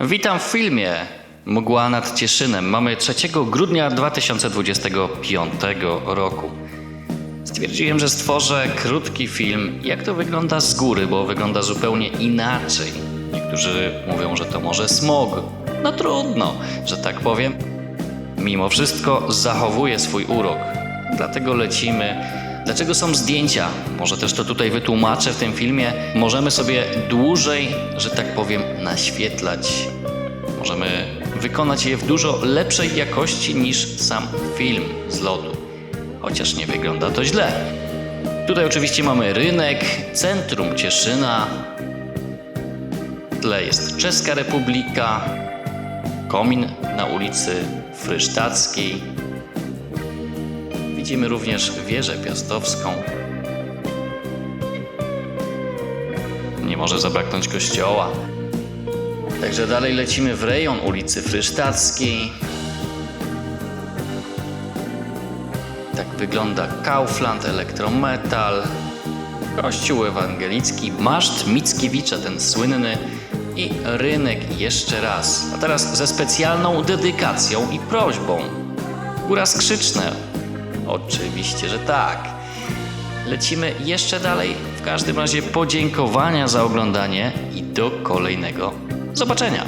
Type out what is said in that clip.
Witam w filmie Mgła nad Cieszynem. Mamy 3 grudnia 2025 roku. Stwierdziłem, że stworzę krótki film, jak to wygląda z góry, bo wygląda zupełnie inaczej. Niektórzy mówią, że to może smog. No trudno, że tak powiem. Mimo wszystko zachowuje swój urok. Dlatego lecimy. Dlaczego są zdjęcia? Może też to tutaj wytłumaczę w tym filmie. Możemy sobie dłużej, że tak powiem, naświetlać. Możemy wykonać je w dużo lepszej jakości niż sam film z lotu. Chociaż nie wygląda to źle. Tutaj oczywiście mamy rynek, centrum Cieszyna. W tle jest Czeska Republika, komin na ulicy Frysztackiej. Widzimy również wieżę piastowską. Nie może zabraknąć kościoła. Także dalej lecimy w rejon ulicy Frysztackiej. Tak wygląda Kaufland, Elektrometal, Kościół Ewangelicki, Maszt Mickiewicza, ten słynny i rynek jeszcze raz. A teraz ze specjalną dedykacją i prośbą. Góra Skrzyczne. Oczywiście, że tak. Lecimy jeszcze dalej. W każdym razie podziękowania za oglądanie i do kolejnego zobaczenia.